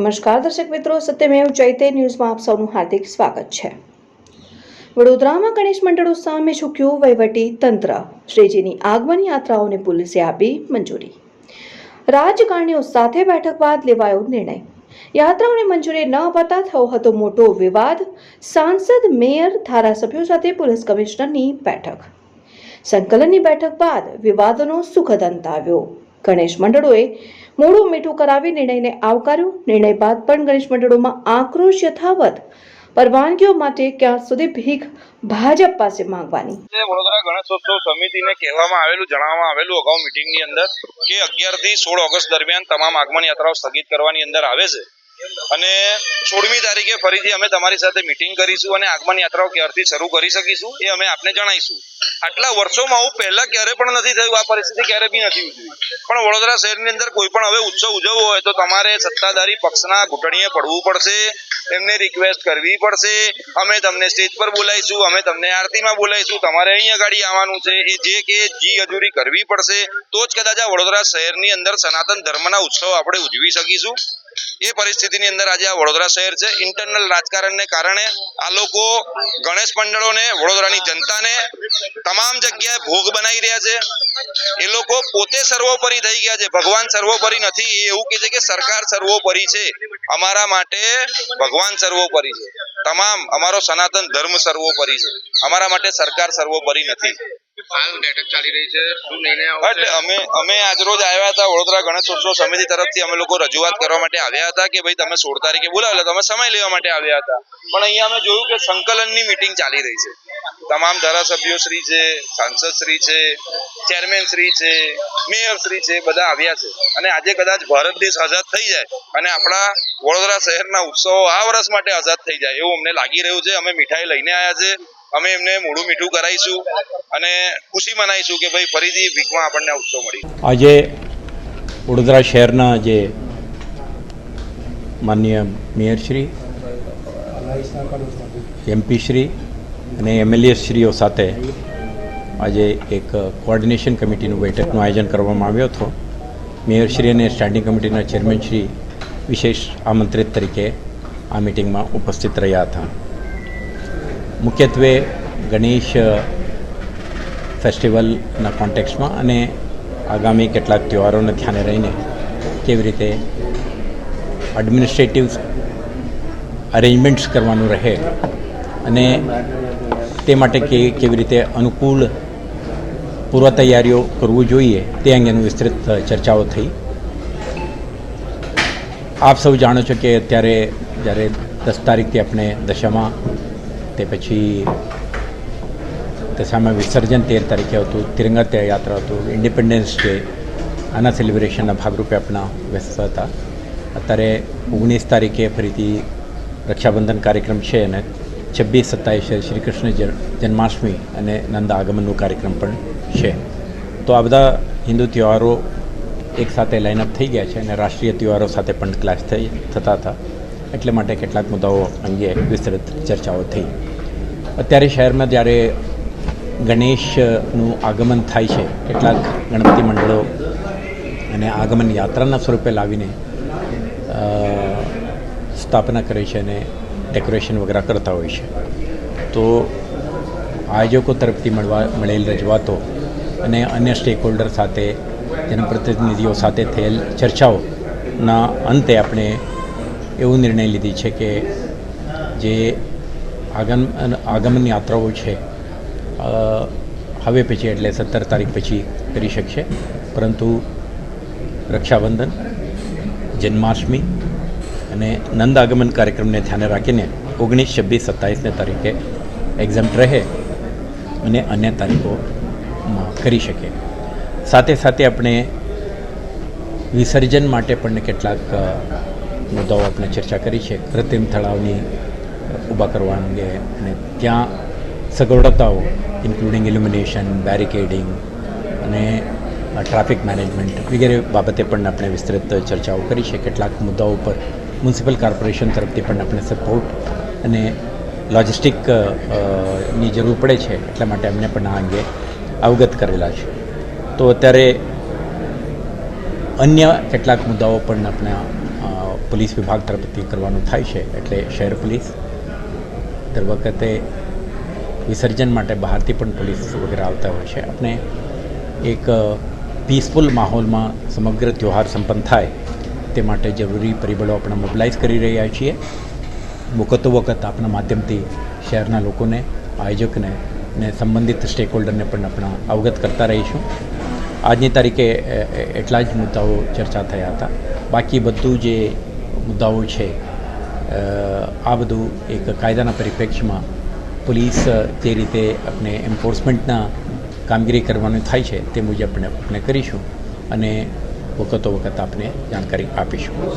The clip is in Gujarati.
નમસ્કાર દર્શક મિત્રો, સત્યમેવ જયતે ન્યૂઝમાં આપ સૌનું હાર્દિક સ્વાગત છે. વડોદરામાં ગણેશ મંડળો સામે ઝૂક્યું વહીવટી તંત્ર. શ્રીજીની આગમન યાત્રાઓને પોલીસે આપી મંજૂરી. રાજકારણીઓ સાથે બેઠક બાદ લેવાયો નિર્ણય. યાત્રાઓને મંજૂરી ન અપાતા થયો હતો મોટો વિવાદ. સાંસદ, મેયર, ધારાસભ્યો સાથે પોલીસ કમિશનરની બેઠક. સંકલનની બેઠક બાદ વિવાદનો સુખદ અંત આવ્યો. ગણેશ મંડળોએ મોડું મીઠું કરાવી નિર્ણયને આવકાર્યો. નિર્ણય બાદ પણ ગણેશ મંડળોમાં આક્રોશ યથાવત પરવાનગીઓ માટે ક્યાં સુધી ભીખ ભાજપ પાસે માંગવાની? વડોદરા ગણેશોત્સવ સમિતિને કહેવામાં આવેલું, જણાવવામાં આવેલું અગાઉ મિટિંગની અંદર કે અગિયારથી સોળ ઓગસ્ટ દરમિયાન તમામ આગમન યાત્રાઓ સ્થગિત કરવાની અંદર આવે છે. અને સોળમી તારીખે ફરીથી અમે તમારી સાથે મિટિંગ કરીશું અને આગમન યાત્રાઓ ક્યારથી શરૂ કરી શકીશું એ અમે આપને જણાવીશું. આટલા વર્ષોમાં આવું પહેલા ક્યારે પણ નથી થયું, આ પરિસ્થિતિ ક્યારે બી નથી પણ વડોદરા શહેરની અંદર કોઈ પણ હવે ઉત્સવ ઉજવવો હોય તો તમારે સત્તાધારી પક્ષના ઘૂંટણીએ પડવું પડશે, એમને રિક્વેસ્ટ કરવી પડશે. અમે તમને સ્ટેજ પર બોલાવીશું, અમે તમને આરતીમાં બોલાવીશું, તમારે અહીંયા ગાડી આવવાનું છે. એ જે કે જી હજુરી કરવી પડશે. તો જ કદાચ આ વડોદરા શહેરની અંદર સનાતન ધર્મના ઉત્સવ આપણે ઉજવી શકીશું. એ પરિસ્થિતિની અંદર આજે આ વડોદરા શહેર છે. ઇન્ટરનલ રાજકારણને કારણે આ લોકો ગણેશ મંડળોને, વડોદરાની જનતાને તમામ જગ્યાએ ભોગ બનાવી રહ્યા છે. એ લોકો પોતે સર્વોપરી થઈ ગયા છે. ભગવાન સર્વોપરી નથી. એ એવું કહે છે કે સરકાર સર્વોપરી છે. અમારા માટે ભગવાન સર્વોપરી છે. તમામ, અમારો સનાતન ધર્મ સર્વોપરી છે. અમારા માટે સરકાર સર્વોપરી નથી. એટલે અમે અમે આજરોજ આવ્યા હતા વડોદરા ગણેશોત્સવ સમિતિ તરફથી. અમે લોકો રજૂઆત કરવા માટે આવ્યા હતા કે ભાઈ તમે સોળ તારીખે બોલાવેલા તમે સમય લેવા માટે આવ્યા હતા. પણ અહીંયા અમે જોયું કે સંકલનની મિટિંગ ચાલી રહી છે. તમામ ધારાસભ્યો શ્રી છે સાંસદ શ્રી છે ચેરમેન શ્રી છે મેયર શ્રી છે બધા આવ્યા છે. અને આજે કદાચ ભારત દેશ આઝાદ થઈ જાય અને આપણા વડોદરા શહેરના ઉત્સવો આ વર્ષ માટે આઝાદ થઈ જાય એવું અમને લાગી રહ્યું છે. અમે મીઠાઈ લઈને આવ્યા છે. અમે એમને મોઢું મીઠું કરાવીશું અને ખુશી મનાવીશું કે ભાઈ ફરીથી વીકમાં આપણને ઉત્સવ મળી આજે વડોદરા શહેરના જે માનનીય મેયરશ્રી એમપીશ્રી અને એમએલએ શ્રીઓ સાથે આજે એક કોઓર્ડિનેશન કમિટીનું બેઠકનું આયોજન કરવામાં આવ્યો હતો. મેયરશ્રી અને સ્ટેન્ડિંગ કમિટીના ચેરમેનશ્રી વિશેષ આમંત્રિત તરીકે આ મિટિંગમાં ઉપસ્થિત રહ્યા હતા. મુખ્યત્વે ગણેશ ફેસ્ટિવલના કોન્ટેક્સમાં અને આગામી કેટલાક તહેવારોને ધ્યાને રહીને કેવી રીતે એડમિનિસ્ટ્રેટિવ અરેન્જમેન્ટ્સ કરવાનું રહે અને તે માટે કે કેવી રીતે અનુકૂળ પૂર્વ તૈયારીઓ કરવું જોઈએ તે અંગેનું વિસ્તૃત ચર્ચાઓ થઈ. આપ સૌ જાણો છો કે અત્યારે જ્યારે દસ તારીખથી આપણે દશામાં તે પછી દશામાં વિસર્જન તેર તારીખે હતું, તિરંગા તે યાત્રા હતું ઇન્ડિપેન્ડન્સ ડે આના સેલિબ્રેશનના ભાગરૂપે આપણા વ્યસ્ત હતા. અત્યારે ઓગણીસ તારીખે ફરીથી રક્ષાબંધન કાર્યક્રમ છે અને છવ્વીસ સત્તાવીસે શ્રી કૃષ્ણ જન્માષ્ટમી અને નંદ આગમનનો કાર્યક્રમ પણ છે. તો આ બધા હિન્દુ તહેવારો એક સાથે લાઇનઅપ થઈ ગયા છે અને રાષ્ટ્રીય તહેવારો સાથે પણ ક્લાસ થઈ, થતા હતા. એટલે માટે કેટલાક મુદ્દાઓ અંગે વિસ્તૃત ચર્ચાઓ થઈ. અત્યારે શહેરમાં જ્યારે ગણેશનું આગમન થાય છે, કેટલાક ગણપતિ મંડળો અને આગમન યાત્રાના સ્વરૂપે લાવીને સ્થાપના કરે છે અને ડેકોરેશન વગેરે કરતા હોય છે. તો આયોજકો તરફથી મળવા, મળેલ રજૂઆતો અને અન્ય સ્ટેક હોલ્ડર સાથે, જનપ્રતિનિધિઓ સાથે થયેલ ચર્ચાઓના અંતે આપણે એવું નિર્ણય લીધી છે કે જે આગમ, આગમન યાત્રાઓ છે. હવે પછી એટલે સત્તર તારીખ પછી કરી શકશે. પરંતુ રક્ષાબંધન, જન્માષ્ટમી અને નંદ આગમન કાર્યક્રમને ધ્યાને રાખીને ઓગણીસ, છવ્વીસ, સત્તાવીસને તારીખે એક્ઝામ રહે અને અન્ય તારીખોમાં કરી શકે. સાથે સાથે આપણે વિસર્જન માટે પણ કેટલાક મુદ્દાઓ આપણે ચર્ચા કરી છે. કૃત્રિમ તળાવની ઊભા કરવા અંગે અને ત્યાં સગવડતાઓ ઇન્ક્લુડિંગ ઇલ્યુમિનેશન બેરિકેડિંગ અને ટ્રાફિક મેનેજમેન્ટ વગેરે બાબતે પણ આપણે વિસ્તૃત ચર્ચાઓ કરી છે. કેટલાક મુદ્દાઓ પર મ્યુનિસિપલ કોર્પોરેશન તરફથી પણ આપણે સપોર્ટ અને લોજિસ્ટિકની જરૂર પડે છે એટલા માટે અમને પણ આ અંગે અવગત કરેલા છે. તો અત્યારે અન્ય કેટલાક મુદ્દાઓ પણ આપણા પોલીસ વિભાગ તરફથી કરવાનું થાય છે. એટલે શહેર પોલીસ દર વખતે વિસર્જન માટે બહારથી પણ પોલીસ વગેરે આવતા હોય છે. આપણે એક પીસફુલ માહોલમાં સમગ્ર ત્યોહાર સંપન્ન થાય તે માટે જરૂરી પરિબળો આપણે મોબિલાઇઝ કરી રહ્યા છીએ. વખતો વખત આપણા માધ્યમથી શહેરના લોકોને, આયોજકને ને સંબંધિત સ્ટેક હોલ્ડરને પણ આપણા અવગત કરતા રહીશું. આજની તારીખે એટલા જ મુદ્દાઓ ચર્ચા થયા હતા. બાકી બધું જે મુદ્દાઓ છે આ બધું એક કાયદાના પરિપ્રેક્ષ્યમાં પોલીસ જે રીતે આપણે એન્ફોર્સમેન્ટના કામગીરી કરવાનું થાય છે તે મુજબ આપણે આપણે કરીશું અને વખતો વખત આપને જાણકારી આપીશું.